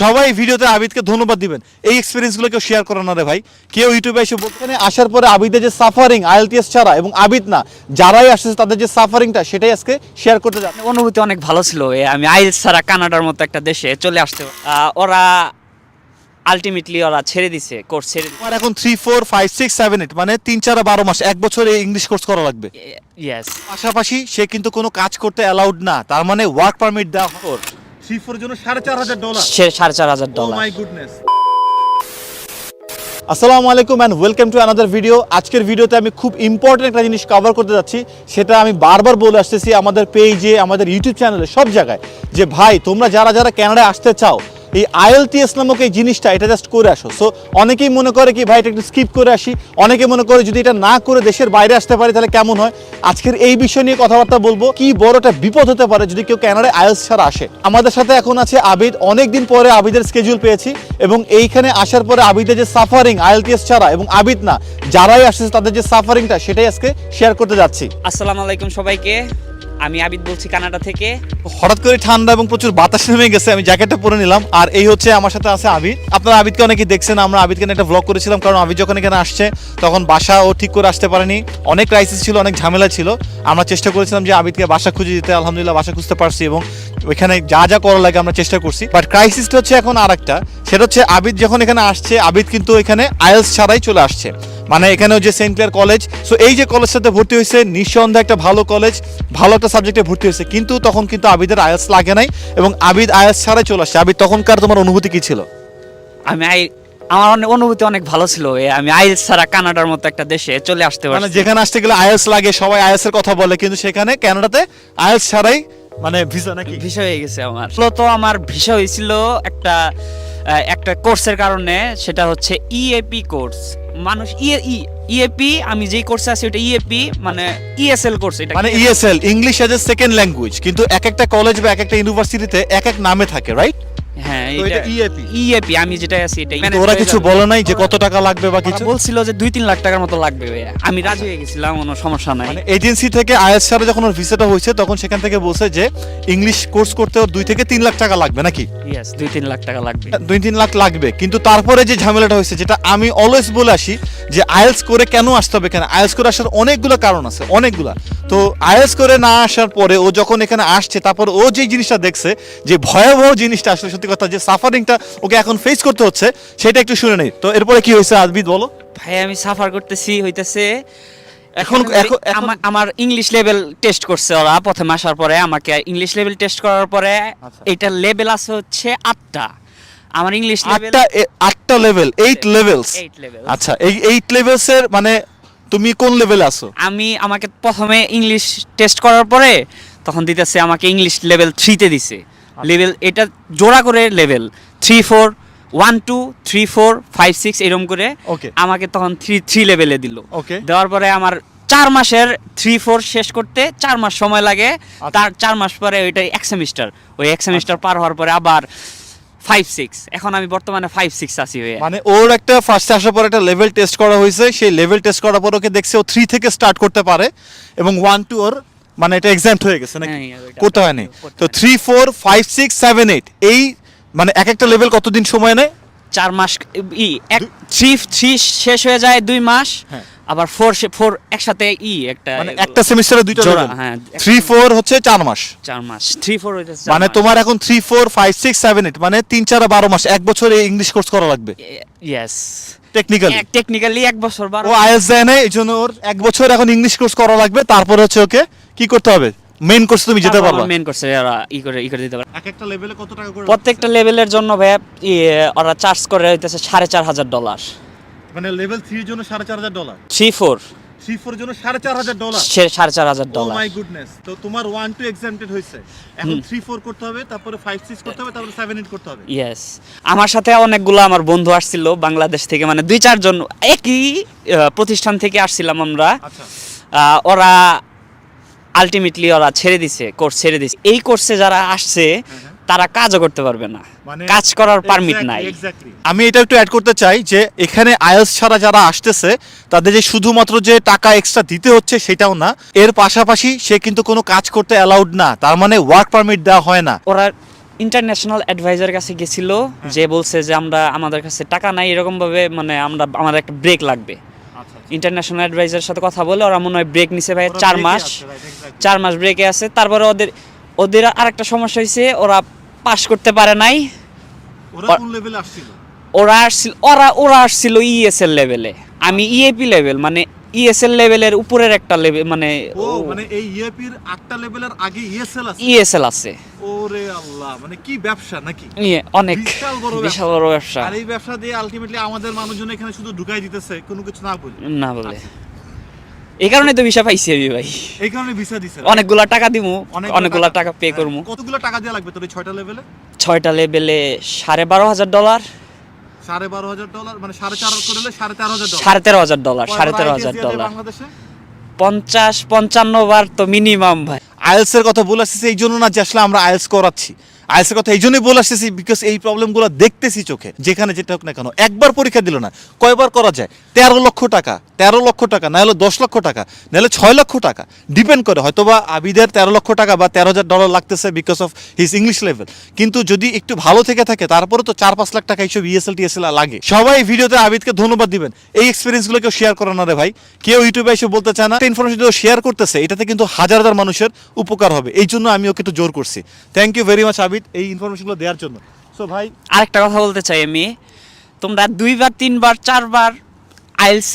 সবাই ভিডিওতে আবিদকে ধন্যবাদ দিবেন। এই এক্সপিরিয়েন্সগুলো কেউ শেয়ার করো না রে ভাই। কেউ ইউটিউবে এসে বলতে এখানে আসার পরে আবিদের যে সাফারিং আইএলটিএস ছাড়া এবং আবিদ না যারাই আসছে তাদের যে সাফারিংটা সেটাই আজকে শেয়ার করতে যাচ্ছে। অনুভূতি অনেক ভালো ছিল। আমি আইএলস ছাড়া কানাডার মতো একটা দেশে চলে আসতে ওরা আলটিমেটলি ওরা ছেড়ে দিছে কোর্স ছেড়ে তোমার এখন three four five six seven eight মানে তিন চার বারো মাস এক বছর এই ইংলিশ কোর্স করা লাগবে। পাশাপাশি সে কিন্তু কোনো কাজ করতে অ্যালাউড না। তার মানে ওয়ার্ক পারমিট দেওয়া হোক থ্রি ফোর জন্য সাড়ে চার হাজার ডলার সাড়ে চার হাজার ডলার my goodness. আসসালামু আলাইকুম and welcome to another video আজকের ভিডিওতে আমি খুব ইম্পর্টেন্ট একটা জিনিস কভার করতে যাচ্ছি সেটা আমি বারবার বলে আসতেছি আমাদের পেজে আমাদের ইউটিউব চ্যানেলে সব জায়গায়। যে ভাই তোমরা যারা যারা ক্যানাডায় আসতে চাও এই আইএলটিএস নামক এই জিনিসটা, এটা জাস্ট করে আসো। সো অনেকেই মনে করে কি, ভাই, এটা একটু স্কিপ করে আসি। অনেকে মনে করে, যদি এটা না করে দেশের বাইরে আসতে পারি, তাহলে কেমন হয়? আজকের এই বিষয় নিয়ে কথাবার্তা বলব। কি বড় একটা বিপদ হতে পারে যদি কেউ ক্যানাডায় আইএলস ছাড়া আসে। আমাদের সাথে এখন আছে আবিদ। অনেকদিন পরে আবিদের স্কেজুল পেয়েছি এবং এইখানে আসার পরে আবিদের যে সাফারিং আইএলটিএস ছাড়া এবং আবিদ না, যারাই আসছে তাদের যে সাফারিংটা সেটাই আজকে শেয়ার করতে যাচ্ছি। আসসালামু আলাইকুম সবাইকে। আমি আবিদ বলছি কানাডা থেকে। হঠাৎ করে ঠান্ডা এবং প্রচুর বাতাস নেমে গেছে, আমি জ্যাকেটটা পরে নিলাম। আর এই হচ্ছে আমার সাথে আছে আবিদ। আপনারা আবিদকে অনেকে দেখছেন, আমরা আবিদকে একটা ব্লগ করেছিলাম, কারণ আবিদ যখন এখানে আসছে, তখন বাসা ও ঠিক করে আসতে পারেনি। অনেক ক্রাইসিস ছিল, অনেক ঝামেলা ছিল। আমরা চেষ্টা করেছিলাম যে আবিদকে বাসা খুঁজে দিতে, আলহামদুলিল্লাহ বাসা খুঁজতে পারছি এবং ওইখানে যা যা করা লাগে আমরা চেষ্টা করছি। বাট ক্রাইসিসটা হচ্ছে এখন আর একটা সেটা হচ্ছে আবিদ যখন এখানে আসছে আবিদ কিন্তু এখানে আইএলস ছাড়াই চলে আসছে। মানে এখানেও যে সেন্ট ক্লিয়ার কলেজ সো এই যে কলেজটাতে ভর্তি হয়েছে নিঃসন্দেহে একটা ভালো কলেজ ভালো একটা সাবজেক্টে ভর্তি হয়েছে। কিন্তু তখন কিন্তু আবিদের আয়াস লাগে নাই এবং আবিদ আয়াস ছাড়াই চলে আসছে। আবিদ তখনকার তোমার অনুভূতি কি ছিল? আমি আই আমার অনেক- অনুভূতি অনেক ভালো ছিল। এ আমি আইএলস ছাড়া কানাডার মতো একটা দেশে চলে আসতে মানে পারছি। যেখানে আসতে গেলে আয়াস লাগে সবাই আয়াস এর কথা বলে কিন্তু সেখানে কানাডাতে আয়াস ছাড়াই মানে ভিসা নাকি? ভিসা হয়ে গেছে আমার। তো আমার ভিসা হয়েছিল একটা একটা কোর্সের কারণে সেটা হচ্ছে ইএপি কোর্স মানুষ ইএপি আমি যেই কোর্সে আছি ওটা ইএপি মানে ইএসএল কোর্স এটা মানে ESL English as a second language কিন্তু এক একটা কলেজ বা এক একটা ইউনিভার্সিটিতে এক এক নামে থাকে রাইট হ্যাঁ এটা EAP? ইএপি আমি যেটা আছি এটা ওরা কিছু বলে নাই যে কত টাকা লাগবে বা কিছু? বলছিল যে দুই তিন লাখ টাকার মতো লাগবে ভাইয়া। আমি রাজি হয়ে গেছিলাম কোনো সমস্যা নাই। মানে এজেন্সি থেকে আইএস সারে যখন ওর ভিসাটা হয়েছে তখন সেখান থেকে বলছে যে ইংলিশ কোর্স করতে ওর দুই থেকে তিন লাখ টাকা লাগবে নাকি? ইয়েস দুই তিন লাখ টাকা লাগবে। দুই তিন লাখ লাগবে। কিন্তু তারপরে যে ঝামেলাটা হয়েছে যেটা আমি অলওয়েজ বলে আসি যে আইএলস করে কেন আসতে হবে কেন? আইএলস করে আসার অনেকগুলো কারণ আছে অনেকগুলা। তো আইএলস করে না আসার পরে ও যখন এখানে আসছে তারপর ও যে জিনিসটা দেখছে যে ভয়াবহ জিনিসটা আসলে সত্যি কথা যে সাফারিংটা ওকে এখন ফেস করতে হচ্ছে সেটা একটু শুনে নেই। তো এরপরে কি হয়েছে আজবিদ বলো? ভাই আমি সাফার করতেছি হইতেছে। এখন- এখানে এখন- এখন- আমা- আমার ইংলিশ লেভেল টেস্ট করছে ওরা প্রথমে আসার পরে। আমাকে ইংলিশ লেভেল টেস্ট করার পরে আচ্ছা। এইটার লেভেল আছে হচ্ছে আটটা। আমার ইংলিশ লেভেল আটটা আটটা লেভেল এইট লেভেলস আচ্ছা এই এইট লেভেলস এর মানে তুমি কোন লেভেলে আছো আমি আমাকে প্রথমে ইংলিশ টেস্ট করার পরে তখন দিতেছে আমাকে ইংলিশ লেভেল থ্রিতে দিছে আচ্ছা। লেভেল এটা জোড়া করে level three four one two three four five six এরকম করে. আমাকে তখন থ্রি থ্রি লেভেলে দিল. দেওয়ার পরে আমার চার মাসের থ্রি ফোর শেষ করতে চার মাস সময় লাগে আচ্ছা। তার চার মাস পরে ওইটা এক সেমিস্টার ওই এক সেমিস্টার পার হওয়ার পরে আবার ফাইভ সিক্স এখন আমি বর্তমানে ফাইভ সিক্স আছি হয়ে মানে ওর একটা ফার্স্টে আসার পর একটা লেভেল টেস্ট করা হয়েছে। সেই লেভেল টেস্ট করার পর ওকে দেখছে ও থ্রি থেকে স্টার্ট করতে পারে এবং ওয়ান টু ওর মানে এটা এক্সাম্ট হয়ে গেছে নাকি? হ্যাঁ, করতে হয়নি। তো three four five six seven eight এই মানে এক একটা লেভেল কতদিন সময় নেয়? চার মাস ই এক থ্রি থ্রি শেষ হয়ে যায় দুই মাস। হ্যাঁ। আবার ফোর ফোর একসাথে ই একটা মানে একটা সেমিস্টারে দুইটা জোড়া, হ্যাঁ। থ্রি ফোর হচ্ছে চার মাস। চার মাস। থ্রি ফোর হইতেছে মানে তোমার এখন three four five six seven eight মানে তিন চার বারো মাস। এক বছর এই ইংলিশ কোর্স করা লাগবে। ইয়েস টেকনিক্যালি টেকনিক্যালি এক বছর বার ও আইএস দেয় না এই জন্য ওর এক বছর এখন ইংলিশ কোর্স করা লাগবে। তারপরে হচ্ছে ওকে কি করতে হবে? মেইন কোর্স তুমি যেতে পারবা। মেন করছে ওরা ই করে ই করে দিতে পারে এক একটা লেভেলে কত টাকা করে প্রত্যেকটা লেভেলের জন্য ভাইয়া ই, ওরা চার্জ করে হইতেছে সাড়ে চার হাজার ডলার মানে লেভেল থ্রির জন্য সাড়ে চার হাজার dollar three four three four জন্য সাড়ে চার হাজার ডলার সাড়ে চার হাজার ও ডলার মাই গুডনেস তো তোমার ওয়ান টু এক্সামটেড হয়েছে। এখন থ্রি ফোর করতে হবে তারপরে ফাইভ সিক্স করতে হবে তারপরে সেভেন এইট করতে হবে। ইয়েস আমার সাথে অনেকগুলো আমার বন্ধু আসছিল বাংলাদেশ থেকে মানে দুই চারজন একই প্রতিষ্ঠান থেকে আসছিলাম আমরা। আচ্ছা। আহ, ওরা আলটিমেটলি ওরা ছেড়ে দিছে কোর্স ছেড়ে দিছে। এই কোর্সে যারা আসছে তারা কাজও করতে পারবে না। মানে কাজ করার পারমিট নাই। আমি এটা একটু অ্যাড করতে চাই যে এখানে আইএলস ছাড়া যারা আসতেছে তাদের যে শুধুমাত্র যে টাকা এক্সট্রা দিতে হচ্ছে সেটাও না। এর পাশাপাশি সে কিন্তু কোনো কাজ করতে অ্যালাউড না। তার মানে ওয়ার্ক পারমিট দেওয়া হয় না। ওরা ইন্টারন্যাশনাল অ্যাডভাইজার কাছে গেছিল যে বলছে যে আমরা আমাদের কাছে টাকা নাই এরকম ভাবে মানে আমরা আমাদের একটা ব্রেক লাগবে। আচ্ছা ইন্টারন্যাশনাল অ্যাডভাইজারের সাথে কথা বলে ওরা মনে হয় ব্রেক নিছে ভাই চার মাস। চার মাস ব্রেকে আছে। তারপরে ওদের ওদের আরেকটা সমস্যা হয়েছে ওরা পাস করতে পারে নাই। ওরা কোন লেভেলে আসছিল? ওরা আসছিল ওরা ওরা আসছিল ইএসএল লেভেলে আমি ইএপি লেভেল মানে ইএসএল লেভেলের উপরের একটা লেভেল মানে ও মানে এই ইএপির আটটা লেভেলের আগে ইএসএল আছে? ইএসএল আছে। ওরে আল্লাহ মানে কি ব্যবসা নাকি? ইয়ে অনেক বিশাল বড় বিশাল বড় ব্যবসা। আর এই ব্যবসা দিয়ে আলটিমেটলি আমাদের মানুষজন এখানে শুধু ঢুকাই দিতেছে কোনো কিছু না বলে। না বলে। এই কারণে তো ভিসা পাইছি আমি ভাই। এই কারণে ভিসা দিছে। অনেকগুলা টাকা দিমু অনেকগুলা টাকা পে হ্যাঁ, করব কতগুলো টাকা দেওয়া লাগবে তোর এই ছয়টা লেভেলে ছয়টা লেভেলে সাড়ে বারো হাজার ডলার সাড়ে বারো হাজার ডলার মানে সাড়ে চার করলে সাড়ে তেরো হাজার সাড়ে তেরো হাজার ডলার সাড়ে তেরো হাজার ডলার পঞ্চাশ পঞ্চান্ন বার তো মিনিমাম ভাই। আইএলস এর কথা বলে আসতেছি এই জন্য না যে আসলে আমরা আইএলস করাচ্ছি। আইএলস এর কথা এই জন্যই বলে আসতেছি বিকজ এই প্রবলেমগুলো দেখতেছি চোখে যেখানে যেটা হোক না কেন। একবার পরীক্ষা দিল না কয়বার করা যায়? তেরো লক্ষ টাকা। তেরো লক্ষ টাকা, না হলে দশ লক্ষ টাকা, না হলে ছয় লক্ষ টাকা ডিপেন্ড করে। হয়তোবা আবিদের তেরো লক্ষ টাকা বা তেরো হাজার ডলার লাগতেছে because of his English level কিন্তু যদি একটু ভালো থেকে থাকে, তারপরে তো চার পাঁচ লাখ টাকা এইসব ইএসএল টিএসএল লাগে। সবাই ভিডিওতে আবিদকে ধন্যবাদ দিবেন। এই এক্সপিরিয়েন্সগুলো কেউ শেয়ার করে না রে ভাই। কেউ ইউটিউবে এসে বলতে চায় না ইনফরমেশন শেয়ার করতেছে, এটাতে কিন্তু হাজার হাজার মানুষের উপকার হবে। এই জন্য আমি ওকে একটু জোর করছি। Thank you very much Abid, এই ইনফরমেশনগুলো দেওয়ার জন্য। সো ভাই আরেকটা কথা বলতে চাই আমি। তোমরা দুইবার, তিনবার, চারবার আইলস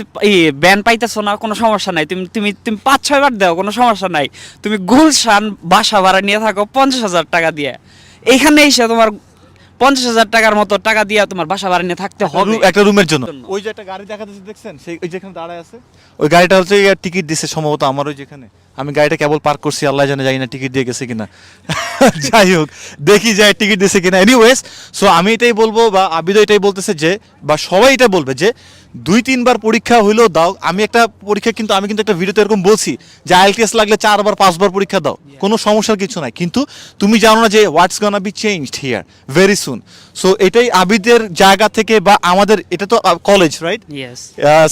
ব্যান পাইতেছো না কোনো সমস্যা নাই। তুমি তুমি তুমি পাঁচ ছয়বার দাও কোনো সমস্যা নাই। তুমি গুলশান বাসা ভাড়া নিয়ে থাকো পঞ্চাশ হাজার টাকা দিয়ে। এইখানে এসে তোমার পঞ্চাশ হাজার টাকার মতো টাকা দিয়ে তোমার বাসা ভাড়া নিয়ে থাকতে হবে। একটা রুমের জন্য। জন্য। ওই যে একটা গাড়ি দেখা যাচ্ছে দেখছেন? সেই ওই যেখানে দাঁড়ায় আছে। ওই গাড়িটা হচ্ছে টিকিট দিছে সম্ভবত আমার ওই যেখানে। আমি গাড়িটা কেবল পার্ক করছি আল্লাহ জানে জানি না টিকিট দিয়ে গেছে কিনা। যাই হোক দেখি যায় টিকিট দিছে কিনা। এনিওয়েজ সো আমি এটাই বলব বা আবিদ এটাই বলতেছে যে বা সবাই এটা বলবে যে দুই তিনবার পরীক্ষা হইলেও দাও। আমি একটা পরীক্ষা কিন্তু আমি কিন্তু একটা ভিডিওতে এরকম বলছি যে আইএলটিএস লাগলে চারবার পাঁচবার পরীক্ষা দাও। কোনো সমস্যার কিছু নাই। কিন্তু তুমি জানো না যে what's gonna be changed here very soon so এটাই আবিদের জায়গা থেকে বা আমাদের এটা তো কলেজ রাইট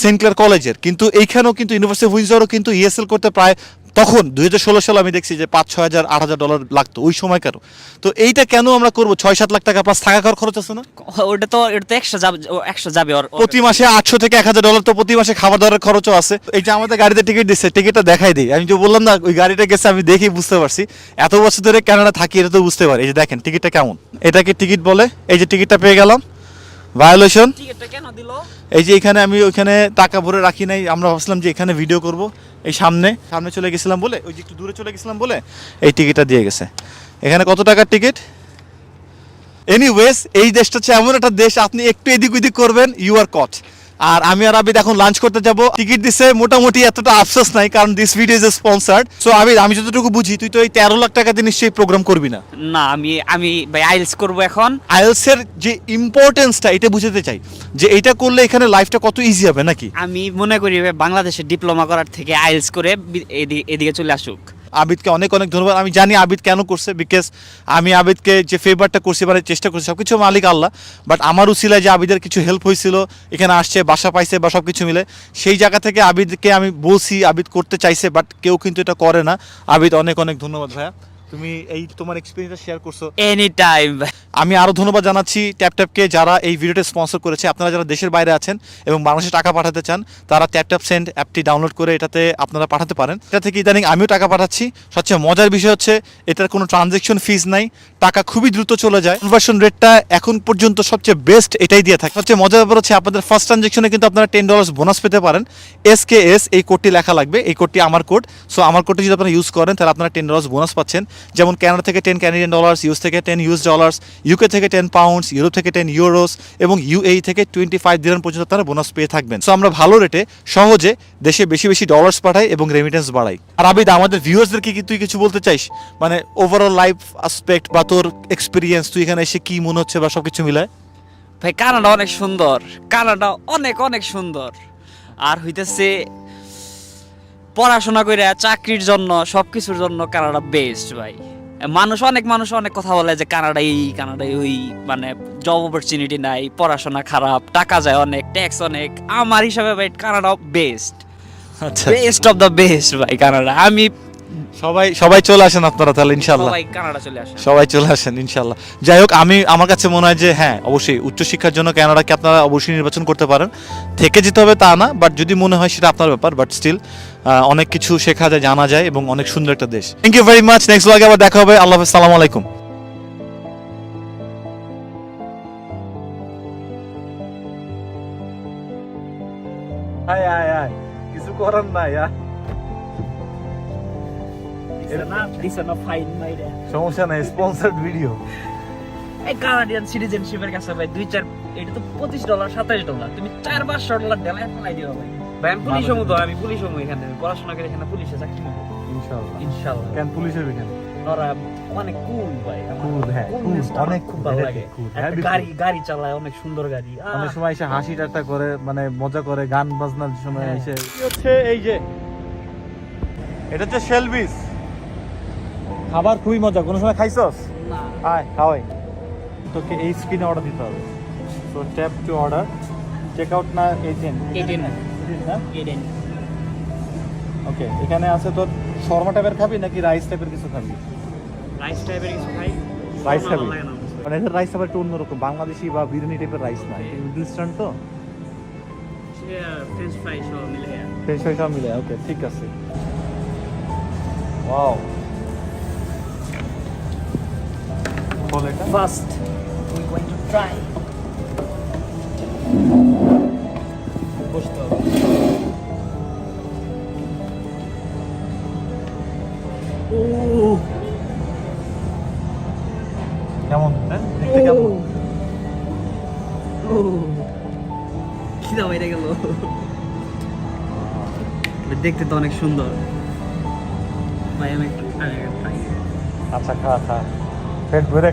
সেন্ট ক্লেয়ার কলেজের কিন্তু এইখানেও কিন্তু ইউনিভার্সিটি অফ উইন্ডসরও কিন্তু ইএসএল করতে প্রায় তখন দুই হাজার ষোলো সালে আমি দেখছি যে পাঁচ ছয় হাজার আট হাজার ডলার লাগতো। ওই সময়কারও তো এইটা কেন আমরা করব? ছয় সাত লাখ টাকা প্লাস থাকা খাওয়ার খরচ আছে না? ওটা তো এটা তো একশো যাবে একশো যাবে ওর- ওর- প্রতি মাসে আটশো থেকে এক হাজার ডলার তো প্রতি মাসে খাবার দাবারের খরচও আছে। এই যে আমাদের গাড়িতে টিকিট দিচ্ছে টিকিটটা দেখাই দিই। আমি যে বললাম না ওই গাড়িটা গেছে আমি দেখি বুঝতে পারছি। এত বছর ধরে কানাডা থাকি এটা তো বুঝতে পারি। এই যে দেখেন টিকিটটা কেমন? এটাকে টিকিট বলে এই যে টিকিটটা পেয়ে গেলাম। ভায়োলেশন এই যে এখানে আমি ওইখানে টাকা ভরে রাখি নাই আমরা ভাবছিলাম যে এখানে ভিডিও করব। এই সামনে সামনে চলে গেছিলাম বলে ওই যে একটু দূরে চলে গেছিলাম বলে এই টিকিটটা দিয়ে গেছে। এখানে কত টাকার টিকিট এনিওয়েজ এই দেশটা হচ্ছে এমন একটা দেশ আপনি একটু এদিক ওদিক করবেন ইউ আর কট আর আমি আর আবিদ এখন লাঞ্চ করতে যাব। টিকিট দিছে মোটামুটি এতটা আফসোস নাই কারণ this video is sponsored so Abid আমি যতটুকু বুঝি তুই তো এই তেরো লাখ টাকা দিয়ে নিশ্চয়ই প্রোগ্রাম করবি না। না আমি আমি ভাই আইলস করব এখন। আইএলসের যে ইম্পর্টেন্সটা এটা বুঝাতে চাই। যে এটা করলে এখানে লাইফটা কত ইজি হবে নাকি? আমি মনে করি ভাই বাংলাদেশে ডিপ্লোমা করার থেকে আইলস করে এদিকে চলে আসুক। আবিদকে অনেক অনেক ধন্যবাদ। আমি জানি আবিদ কেন করছে বিকজ আমি আবিদকে যে ফেভারটা করছি মানে চেষ্টা করছি সব কিছু মালিক আল্লাহ। বাট আমার উচিলায় যে আবিদের কিছু হেল্প হয়েছিল, এখানে আসছে, বাসা পাইছে বা সব কিছু মিলে, সেই জায়গা থেকে আবিদকে আমি বলছি, আবিদ করতে চাইছে বাট কেউ কিন্তু এটা করে না। আবিদ, অনেক অনেক ধন্যবাদ ভাইয়া। তুমি এই তোমার এক্সপিরিয়েন্সটা শেয়ার করছ। এনি টাইম আমি আরও ধন্যবাদ জানাচ্ছি ট্যাপ ট্যাপকে যারা এই ভিডিওটা স্পন্সর করেছে। আপনারা যারা দেশের বাইরে আছেন এবং বাংলাদেশে টাকা পাঠাতে চান, তারা ট্যাপ ট্যাপ সেন্ড অ্যাপটি ডাউনলোড করে এটাতে আপনারা পাঠাতে পারেন। এটা থেকে ইদানিং আমিও টাকা পাঠাচ্ছি। সবচেয়ে মজার বিষয় হচ্ছে, এটার কোনো ট্রানজেকশন ফিজ নাই। টাকা খুবই দ্রুত চলে যায়। কনভার্সন রেটটা এখন পর্যন্ত সবচেয়ে বেস্ট এটাই দিয়ে থাকে। সবচেয়ে মজার ব্যাপার হচ্ছে, আপনাদের ফার্স্ট ট্রানজেকশনে কিন্তু আপনারা টেন ডলার্স বোনাস পেতে পারেন। এস কে এস এই কোডটি লেখা লাগবে। এই কোডটি আমার কোড সো আমার কোডটি যদি আপনারা ইউজ করেন, তাহলে আপনারা টেন ডলার্স বোনাস পাচ্ছেন। যেমন কানাডা থেকে টেন ক্যানাডিয়ান ডলার্স ইউএস থেকে টেন ইউএস ডলার্স ইউকে থেকে টেন পাউন্ডস ইউরোপ থেকে টেন ইউরোস এবং ইউএই থেকে টোয়েন্টি ফাইভ দিন পর্যন্ত আপনারা বোনাস পেয়ে থাকবেন। সো আমরা ভালো রেটে সহজে দেশে বেশি বেশি ডলার্স পাঠাই এবং রেমিটেন্স বাড়াই। আর আবিদ, আমাদের ভিউয়ার্সদেরকে কি তুই কিছু বলতে চাইস? মানে ওভারঅল লাইফ আসপেক্ট বা তোর এক্সপিরিয়েন্স তুই এখানে এসে কি মনে হচ্ছে বা সব কিছু মিলায়? ভাই, কানাডা অনেক সুন্দর। কানাডা অনেক অনেক সুন্দর। আর হইতেছে, পড়াশোনা করে চাকরির জন্য, সবকিছুর জন্য কানাডা বেস্ট ভাই। মানুষ অনেক মানুষ অনেক কথা বলে যে কানাডাই কানাডাই কানাডা ওই মানে জব অপরচুনিটি নাই পড়াশোনা খারাপ টাকা যায় অনেক ট্যাক্স অনেক। আমার হিসাবে ভাই কানাডা বেস্ট আচ্ছা বেস্ট অফ দ্য বেস্ট ভাই কানাডা। আমি সবাই সবাই চলে আসেন আপনারা তাহলে ইনশাল্লাহ সবাই কানাডা চলে আসে সবাই চলে আসেন ইনশাল্লাহ যাই হোক আমি আমার কাছে মনে হয় যে হ্যাঁ অবশ্যই উচ্চশিক্ষার জন্য কানাডাকে আপনারা অবশ্যই নির্বাচন করতে পারেন। থেকে যেতে হবে তা না বাট যদি মনে হয় সেটা আপনার ব্যাপার বাট স্টিল অনেক কিছু শেখা যায় জানা যায় এবং অনেক সুন্দর একটা দেশ। Thank you very much next ব্লগে আবার দেখা হবে আল্লাহ হাফেজ সালাম আলাইকুম। আয় আয় আয় কিছু করার নাই These my dear. সমস্যা নাই স্পন্সর্ড ভিডিও এই কানাডিয়ান সিটিজেনশিপের কাছে ভাই দুই চার এটা তো পঁচিশ ডলার সাতাশ ডলার তুমি চার পাঁচশো ডলার দেলাই ফেলাই দিও ভাই। ভাই আমি পুলিশ হমু তো আমি পুলিশ হমু এখানে। আমি পড়াশোনা করে এখানে পুলিশে চাকরি নেব। ইনশাআল্লাহ। ইনশাল্লাহ কেন পুলিশের এখানে ওরা অনেক কুল ভাই Cool, হ্যাঁ, আমার অনেক খুব ভালো লাগে। একটা heavy গাড়ি গাড়ি চালায় অনেক সুন্দর গাড়ি। অনেক সময় এসে হাসি ঠাট্টা করে মানে মজা করে গান বাজনার সময় হ্যাঁ। এসে হচ্ছে এই যে? এটা হচ্ছে শেলবিস খাবার খুবই মজা। কোনো সময় খাইছস? না। আয় খাওয়াই। তোকে এই স্ক্রিনে অর্ডার দিতে হবে। So tap to order check out না এজেন্ট না ওকে এখানে আছে তোর শর্মা টাইপের খাবি নাকি রাইস টাইপের কিছু খাবি? রাইস টাইপের কিছু খাই। রাইস খাবি। মানে এদের রাইস আবার একটু অন্যরকম বাংলাদেশি বা বিরিয়ানি টাইপের রাইস না। ইস্টার্ন তো? ফ্রেঞ্চ ফ্রাই সব মিলে ফ্রেশ ফ্রেশ সব মিলে ওকে ঠিক আছে। ওয়াও বল এটা? First we going to try কেমন হ্যাঁ? দেখতে কেমন? ও! খিদা বাইরে গেল। দেখতে তো অনেক সুন্দর। ভাই আমি একটু আচ্ছা খা খা। পেট ভরে